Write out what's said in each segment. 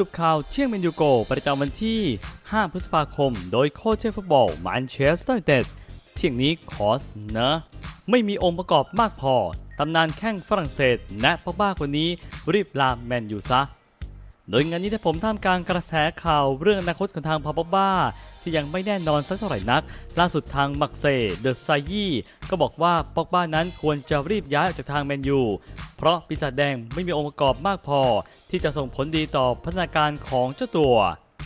รุปข่าวเชียงแมนยูโก ประจำวันที่ 5 พฤษภาคม โดยโค้ชเชฟฟุตบอลแมนเชสเตอร์ยูไนเต็ดเที่ยงนี้ขอเสนอไม่มีองค์ประกอบมากพอ ตำนานแข้งฝรั่งเศสและพ่อบ้าคนนี้รีบลาแมนยูซะ โดยงานนี้ถ้าผมท่ามกลางกระแสข่าวเรื่องอนาคตของทางพาปบ้า ที่ยังไม่แน่นอนสักเท่าไหร่นัก ล่าสุดทางมักเซเดอะไซยี่ก็บอกว่าปอกบ้านั้นควรจะรีบย้ายออกจากทางแมนยูเพราะปีศาจแดงไม่มีองค์ประกอบมากพอ ที่จะส่งผลดีต่อพัฒนาการของเจ้าตัว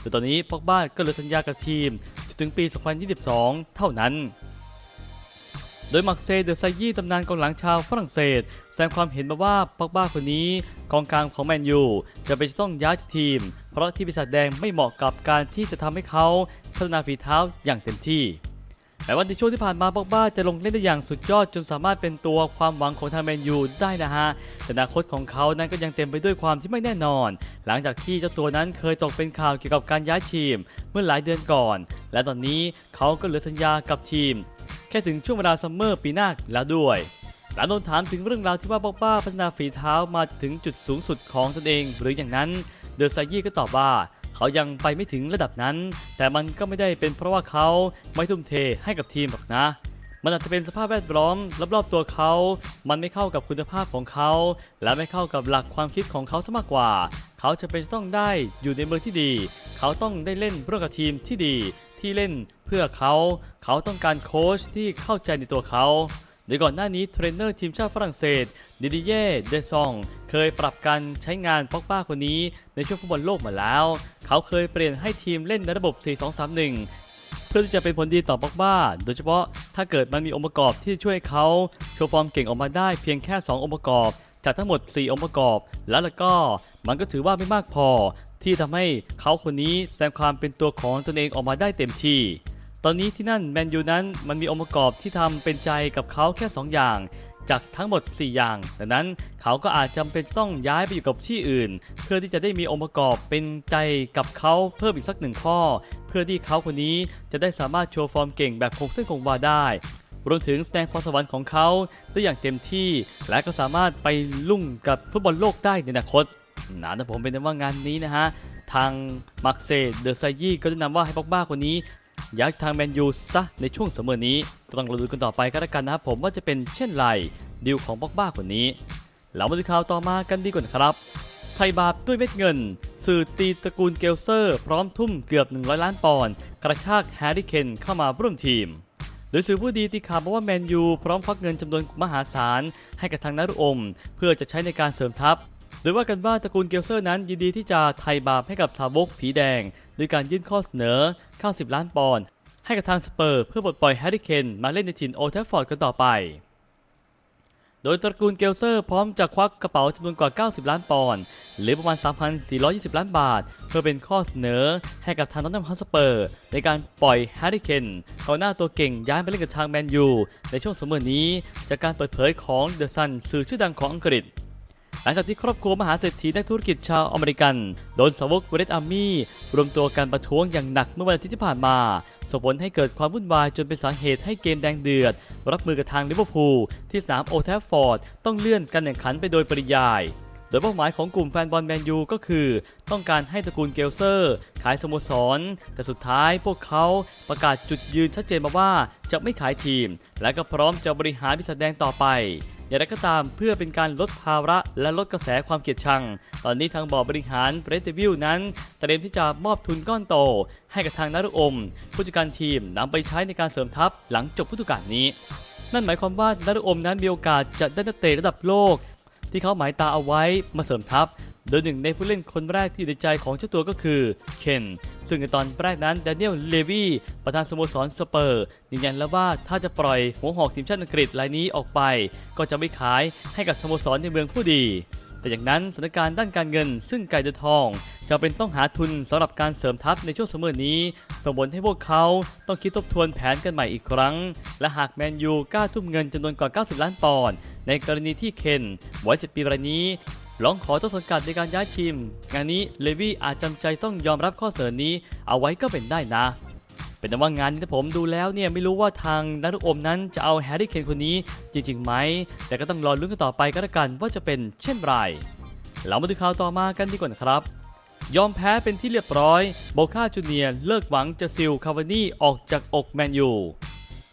แต่ตอนนี้ปอกบ้าก็เหลือสัญญากับทีมจนถึงปี 2022 เท่านั้น โดยมักเซเดอะไซยี่ตำนานกองหลังชาวฝรั่งเศส แสดงความเห็นมาว่าปอกบ้าคนนี้กองกลางของแมนยูจะเป็นจะต้องย้ายทีม เพราะที่ปีศาจแดงไม่เหมาะกับการที่จะทำให้เขาพัฒนาฝีเท้าอย่างเต็มที่แม้ว่าในช่วงที่ผ่านมาปอกบ้าจะลงเล่นได้อย่างสุดยอดจนสามารถเป็นตัวความหวังของทางแมนยูได้นะฮะ แต่อนาคตของเขานั้นก็ยังเต็มไปด้วยความที่ไม่แน่นอน หลังจากที่เจ้าตัวนั้นเคยตกเป็นข่าวเกี่ยวกับการย้ายทีม เมื่อหลายเดือนก่อน และตอนนี้เขาก็เหลือสัญญากับทีม แค่ถึงช่วงเวลาซัมเมอร์ปีหน้าแล้วด้วยหลังโดนถามถึงเรื่องราวที่ว่าบ็อกบ้าพัฒนาฝีเท้ามาถึงจุดสูงสุดของตนเองหรืออย่างนั้น เดอะไซยี่ก็ตอบว่า เขายังไปไม่ถึงระดับนั้น แต่มันก็ไม่ได้เป็นเพราะว่าเขาไม่ทุ่มเทให้กับทีมหรอกนะ มันอาจจะเป็นสภาพแวดล้อมรอบๆตัวเขา มันไม่เข้ากับคุณภาพของเขา และไม่เข้ากับหลักความคิดของเขาซะมากกว่า เขาจะเป็นต้องได้อยู่ในเมืองที่ดี เขาต้องได้เล่นร่วมกับทีมที่ดีที่เล่น เพื่อเขา เขาต้องการโค้ชที่เข้าใจในตัวเขาโดยก่อนหน้านี้เทรนเนอร์ทีมชาติฝรั่งเศสดิดิเย่เดซองเคยปรับการใช้งานป็อกบ้าคนนี้ในช่วงฟุตบอลโลกมาแล้ว เขาเคยเปลี่ยนให้ทีมเล่นในระบบ 4-2-3-1 เพื่อที่จะเป็นผลดีต่อป็อกบ้า โดยเฉพาะถ้าเกิดมันมีองค์ประกอบที่ช่วยเขาโชว์ฟอร์มเก่งออกมาได้เพียงแค่ 2 องค์ประกอบ จากทั้งหมด 4 องค์ประกอบ แล้วล้วก็มันก็ถือว่าไม่มากพอ ที่ทำให้เขาคนนี้แสดงความเป็นตัวของตนเองออกมาได้เต็มที่ ตอนนี้ที่นั่นแมนยูนั้นมันมีองค์ประกอบที่ทำเป็นใจกับเขาแค่ 2 อย่าง จากทั้งหมด 4 อย่าง ดังนั้นเขาก็อาจจำเป็นต้องย้ายไปอยู่กับที่อื่น เพื่อที่จะได้มีองค์ประกอบเป็นใจกับเขาเพิ่มอีกสักหนึ่งข้อ เพื่อที่เขาคนนี้จะได้สามารถโชว์ฟอร์มเก่งแบบคงเส้นคงวาได้รวมถึงแสดงพรสวรรค์ของเขาได้อย่างเต็มที่ และก็สามารถไปลุ่งกับฟุตบอลโลกได้ในอนาคตนะแต่ผมเป็นว่างานนี้นะฮะ ทางมาร์เซเดอร์ไซยี่ก็แนะนำว่าให้บ็อกบ้าคนนี้ ย้ายทางแมนยูซะในช่วงเสมอนี้ต้องรอดูกันต่อไปก็แล้วกันนะครับผมว่าจะเป็นเช่นไรดีลของบ็อกบ้าคนนี้เรามาดูข่าวต่อมากันดีกว่าครับ ไทยบาปด้วยเม็ดเงิน สื่อตีตระกูลเกลเซอร์ พร้อมทุ่มเกือบ 100 ล้านปอนด์กระชากแฮร์รี่เคนเข้ามาร่วมทีม โดยสื่อผู้ดีตีข่าวบอกว่าแมนยูพร้อมควักเงินจำนวนมหาศาล ให้กับทางนารุอม เพื่อจะใช้ในการเสริมทัพ โดยว่ากันว่าตระกูลเกลเซอร์นั้นยินดีที่จะไทยบาปให้กับสาวกผีแดง โดยการยื่นข้อเสนอ 90 ล้านปอนด์ให้กับทางสเปอร์เพื่อปลดปล่อยแฮร์รี่เคนมาเล่นในถิ่นโอลด์แทฟฟอร์ดกันต่อไป โดยตระกูลเกลเซอร์พร้อมจะควักกระเป๋าจำนวนกว่า 90 ล้านปอนด์หรือประมาณ 3,420 ล้านบาท เพื่อเป็นข้อเสนอให้กับทางนอตแนมฮอสเปอร์ ในการปล่อยแฮร์รี่เคนกองหน้าตัวเก่งย้ายไปเล่นกับทางแมนยูในช่วงสมอนี้ จากการเปิดเผยของเดอะซันสื่อชื่อดังของอังกฤษ หลังจากที่ครอบครัวมหาเศรษฐีนักธุรกิจชาวอเมริกัน โดนสวกเวสอาร์มี่รวมตัวกันประท้วงอย่างหนักเมื่อวันอาทิตย์ที่ผ่านมาส่งผลให้เกิดความวุ่นวายจนเป็นสาเหตุให้เกมแดงเดือด รับมือกับทางลิเวอร์พูลที่สนามโอแทฟฟอร์ดต้องเลื่อนการแข่งขันไปโดยปริยาย โดยเป้าหมายของกลุ่มแฟนบอลแมนยูก็คือ ต้องการให้ตระกูลเกลเซอร์ ขายสโมสร แต่สุดท้ายพวกเขาประกาศจุดยืนชัดเจนมาว่าจะไม่ขายทีม และก็พร้อมจะบริหารบริษัทแดงต่อไป อย่างไรก็ตามเพื่อเป็นการลดภาระและลดกระแสความเกลียดชัง ตอนนี้ทางบอร์ดบริหารเบรดวิลนั้น เตรียมที่จะมอบทุนก้อนโต ให้กับทางนารุอม ผู้จัดการทีมนำไปใช้ในการเสริมทัพหลังจบฤดูกาลนี้ นั่นหมายความว่านารุอมนั้นมีโอกาสจะได้นักเตะระดับโลก ที่เขาหมายตาเอาไว้มาเสริมทัพ โดยหนึ่งในผู้เล่นคนแรกที่อยู่ในใจของเจ้าตัวก็คือเคน ซึ่งในตอนแรกนั้นแดเนียลเลวีประธานสโมสรสเปอร์ยืนยันแล้วว่าถ้าจะปล่อยหัวหอกทีมชาติอังกฤษรายนี้ออกไป ก็จะไม่ขายให้กับสโมสรในเมืองผู้ดี แต่อย่างนั้นสถานการณ์ด้านการเงิน ซึ่งไก่เดือทองจะเป็นต้องหาทุนสำหรับการเสริมทัพในช่วงเสมอนี้ส่งผลให้พวกเขาต้องคิดทบทวนแผนกันใหม่อีกครั้ง และหากแมนยูกล้าทุ่มเงินจำนวนกว่า 90 ล้านปอนด์ในกรณีที่เคนวัย7ปีรายนี้ ร้องขอต้นสังกัดในการย้ายทีม งานนี้เลวี่อาจจำใจต้องยอมรับข้อเสนอนี้เอาไว้ก็เป็นได้นะ เป็นแต่ว่างานนี้ถ้าผมดูแล้วเนี่ยไม่รู้ว่าทางนักอมนั้นจะเอาแฮร์รี่เคนคนนี้จริงๆไหม แต่ก็ต้องรอลุ้นกันต่อไปก็แล้วกันว่าจะเป็นเช่นไรเรามาดูข่าวต่อมากันดีกว่านะครับยอมแพ้เป็นที่เรียบร้อย โบคาจูเนียเลิกหวังจะซิลคาวานี่ออกจากอกแมนยู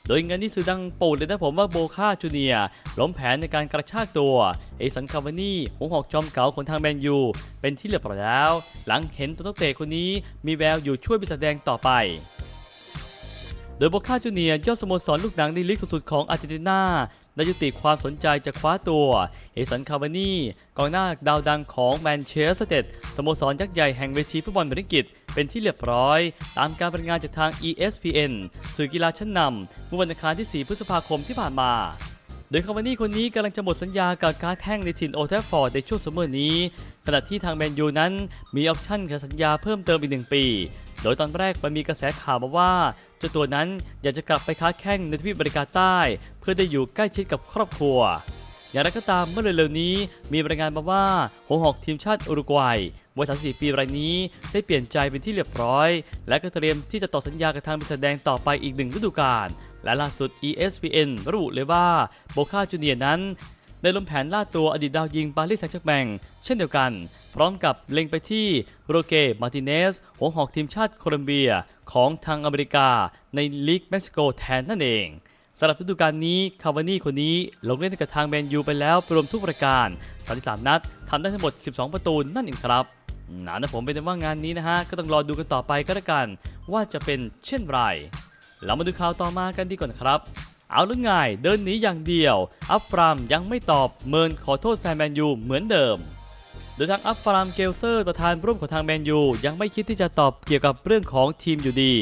โดยเงานนี้สื่อดังปูดเลยนะผมว่าโบคาจูเนียล้มแผนในการกระชากตัวเอสันคาวานี่หงหอกจอมเก๋าของทางแมนยู เป็นที่เรียบร้อยแล้ว หลังเห็นตัวนักเตะคนนี้มีแววอยู่ช่วยเป็นแสดงต่อไปโดยโบคาจูเนียยอดสโมสรลูกหนังในลีกสูงสุดของอาร์เจนตินาได้ยุติความสนใจจะคว้าตัวเอสันคาวานี่กองหน้าดาวดังของแมนเชสเตอร์สโมสรยักษ์ใหญ่แห่งเวทีฟุตบอลบริกิต เป็นที่เรียบร้อย ตามการรายงานจากทาง ESPN สื่อกีฬาชั้นนำเมื่อวันอังคารที่ 4 พฤษภาคมที่ผ่านมา โดยคาวานี่คนนี้กำลังจะหมดสัญญากับการแท่งในถิ่นโอลด์แทฟฟอร์ดในช่วงซัมเมอร์นี้ ขณะที่ทางแมนยูนั้นมีออปชั่นกับสัญญาเพิ่มเติมอีกหนึ่งปี โดยตอนแรกมันมีกระแสข่าวมาว่าเจ้าตัวนั้นอยากจะกลับไปค้าแข่งในทวีปอเมริกาใต้ เพื่อได้อยู่ใกล้ชิดกับครอบครัว อย่างไรก็ตามเมื่อเร็วๆนี้ มีรายงานมาว่าหัวหอกทีมชาติอุรุกวัยวัย34ปีรายนี้ได้เปลี่ยนใจเป็นที่เรียบร้อย และก็เตรียมที่จะต่อสัญญากับทางแสดงต่อไปอีกหนึ่งฤดูกาลและล่าสุด ESPN ระบุเลยว่าโบคาจูเนียนั้นได้ล้มแผนล่าตัวอดีตดาวยิงปารีสแซงต์แชร์กแมงเช่นเดียวกัน พร้อมกับเล็งไปที่โรเก มาร์ติเนส หัวหอกทีมชาติโคลอมเบียของทางอเมริกาในลีกเม็กซิโกแทนนั่นเอง สำหรับฤดูกาลนี้คาวานี่คนนี้ลงเล่นกับทางแมนยูไปแล้วรวมทุกรายการ33นัดทำได้ทั้งหมด 12 ประตูนั่นเองครับหนานะผมเป็นว่างานนี้นะฮะ ก็ต้องรอดูกันต่อไปก็แล้วกัน ว่าจะเป็นเช่นไร เรามาดูข่าวต่อมากันดีกว่านครับ เอาเรื่องง่ายเดินหนีอย่างเดียว อัฟฟรามยังไม่ตอบเมินขอโทษแฟนแมนยูเหมือนเดิม โดยทางอัฟฟรามเกลเซอร์ประธานร่วมของทางแมนยู ยังไม่คิดที่จะตอบเกี่ยวกับเรื่องของทีมอยู่ดี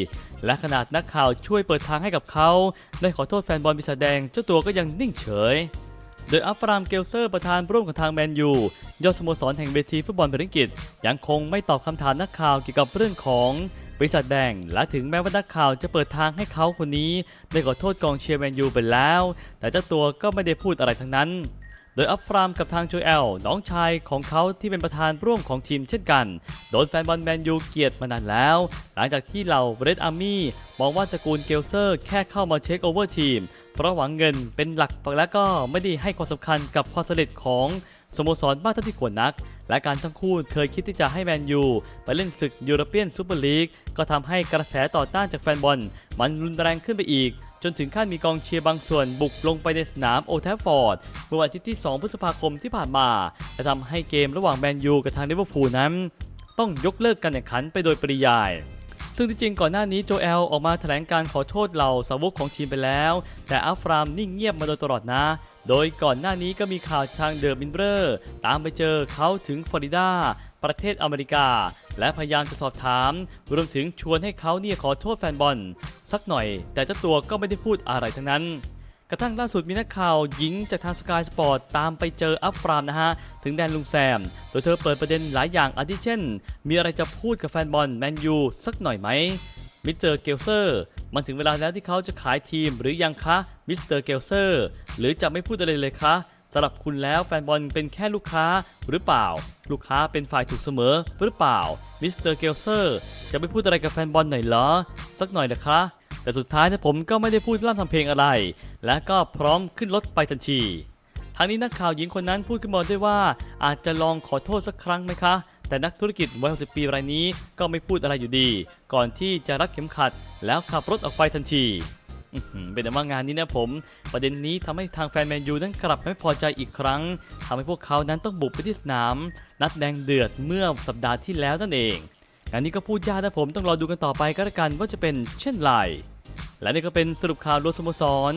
และขนาดนักข่าวช่วยเปิดทางให้กับเขา ได้ขอโทษแฟนบอลบิสแดงเจ้าตัวก็ยังนิ่งเฉย โดยอัฟฟรามเกลเซอร์ประธานร่วมของทางแมนยูยอดสโมสรแห่งเวทีฟุตบอลบริกิตยังคงไม่ตอบคำถามนักข่าวเกี่ยวกับเรื่องของบริษัทแดงและถึงแม้ว่านักข่าวจะเปิดทางให้เขาคนนี้ ได้ขอโทษกองเชียร์แมนยูไปแล้ว แต่เจ้าตัวก็ไม่ได้พูดอะไรทั้งนั้น โดยอัฟฟรามกับทางโจเอลน้องชายของเขาที่เป็นประธานร่วมของทีมเช่นกัน โดนแฟนบอลแมนยูเกลียดมานานแล้ว หลังจากที่เหล่าเรดอาร์มี่มองว่าตระกูลเกลเซอร์แค่เข้ามาเช็คโอเวอร์ทีม เพราะหวังเงินเป็นหลักและก็ไม่ได้ให้ความสำคัญกับความสำเร็จของสโมสรมากเท่าที่ควรนัก และการทั้งคู่เคยคิดที่จะให้แมนยูไปเล่นศึกยูโรเปียนซูเปอร์ลีกก็ทำให้กระแสต่อต้านจากแฟนบอล มันรุนแรงขึ้นไปอีก จนถึงขั้นมีกองเชียร์บางส่วนบุกลงไปในสนามโอแทฟฟอร์ดเมื่อวันอาทิตย์ที่ 2 พฤษภาคมที่ผ่านมาและทำให้เกมระหว่างแมนยูกับทางลิเวอร์พูลนั้น ต้องยกเลิกการแข่งขันไปโดยปริยายซึ่งที่จริงก่อนหน้านี้โจเอลออกมาแถลงการขอโทษเหล่าสาวกของทีมไปแล้ว แต่อัฟรามนิ่งเงียบมาโดยตลอดนะ โดยก่อนหน้านี้ก็มีข่าวทางเดอะมินเบอร์ ตามไปเจอเขาถึงฟลอริดา ประเทศอเมริกา และพยายามจะสอบถาม รวมถึงชวนให้เขาเนี่ยขอโทษแฟนบอล สักหน่อย แต่เจ้าตัวก็ไม่ได้พูดอะไรทั้งนั้น กระทั่งล่าสุดมีนักข่าวหญิงจากทางสกายสปอร์ตตามไปเจออัฟฟรามนะฮะ ถึงแดนลุงแซม โดยเธอเปิดประเด็นหลายอย่างอาทิเช่น มีอะไรจะพูดกับแฟนบอลแมนยูสักหน่อยไหมมิสเตอร์เกลเซอร์มันถึงเวลาแล้วที่เขาจะขายทีมหรือยังคะมิสเตอร์เกลเซอร์หรือจะไม่พูดอะไรเลยคะ สำหรับคุณแล้วแฟนบอลเป็นแค่ลูกค้าหรือเปล่า ลูกค้าเป็นฝ่ายถูกเสมอหรือเปล่ามิสเตอร์เกลเซอร์จะไม่พูดอะไรกับแฟนบอลหน่อยเหรอ สักหน่อยนะคะแต่สุดท้ายนี่ยผมก็ไม่ได้พูดล่ำทำเพลงอะไร และก็พร้อมขึ้นรถไปทันทีทางนี้นักข่าวหญิงคนนั้นพูดขึ้นมาด้วยว่า อาจจะลองขอโทษสักครั้งไหมคะ แต่นักธุรกิจวัย60ปีรายนี้ก็ไม่พูดอะไรอยู่ดี ก่อนที่จะรัดเข็มขัด แล้วขับรถออกไปทันที เป็นแต่ว่างานนี้นะผม ประเด็นนี้ทำให้ทางแฟนแมนยูนั้นกลับไม่พอใจอีกครั้งทำให้พวกเขานั้นต้องบุกไปที่สนาม นัดแดงเดือดเมื่อสัปดาห์ที่แล้วนั่นเองงานนี้ก็พูดยากนะผมต้องรอดูกันต่อไปก็แล้วกันว่าจะเป็นเช่นไรและนี่ก็เป็นสรุปข่าวรวมสโมสร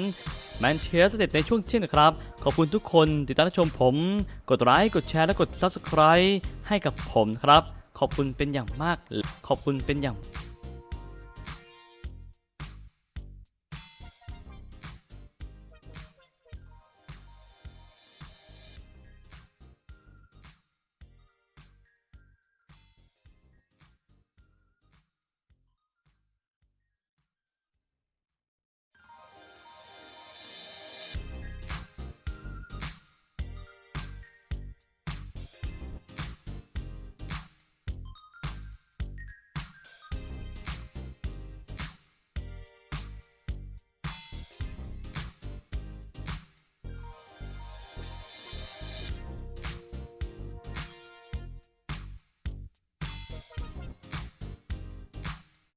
แมนเชสเตอร์ในช่วงเช่นนะครับ ขอบคุณทุกคนติดตามชมผม กดไลค์กดแชร์และกด Subscribe ให้กับผมครับ ขอบคุณเป็นอย่างมาก ขอบคุณเป็นอย่าง